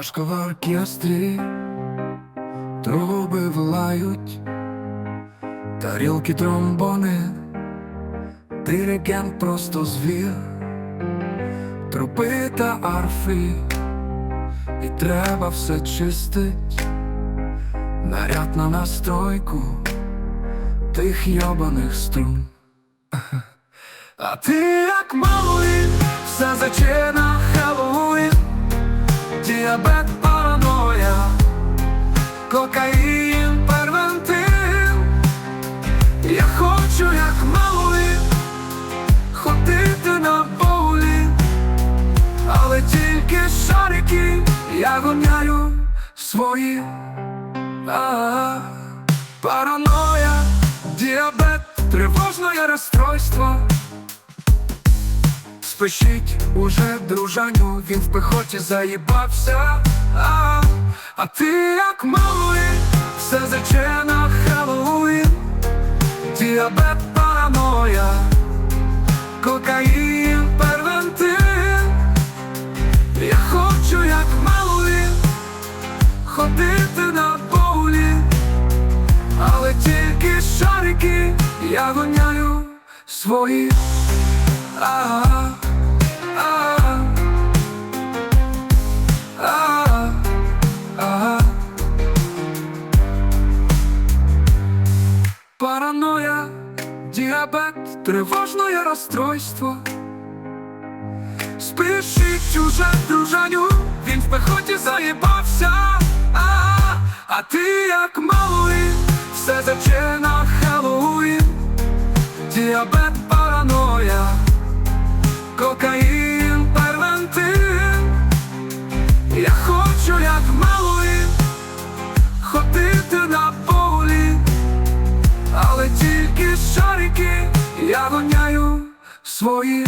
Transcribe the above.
Важко в оркестрі, труби влають, тарілки тромбони, диригент просто звір, трупи та арфи, і треба все чистить, наряд на настройку тих йобаних струн. А ти як малий, все заче кокаїн, первентин Я хочу, як малий, ходити на боулінг Але тільки шарики я гоняю свої. А Параноя, діабет, тривожне розстройство. Спишіть уже дружаню, він в пехоті заїбався, а, а ти як малий, все заче на Хеллоуін. Діабет, параноя, кокаїн, первентин. Я хочу, як малий, ходити на боулінг Але тільки шарики я гоняю свої. А Параноя, діабет, тривожне розстройство. Спішить уже дружаню, він в пехоті заїбався, а, а ти як малий, все заче на Хеллоуін. Діабет, параноя, кокаїн, первентин. Я хочу, як малий, тільки шарики я гоняю свої.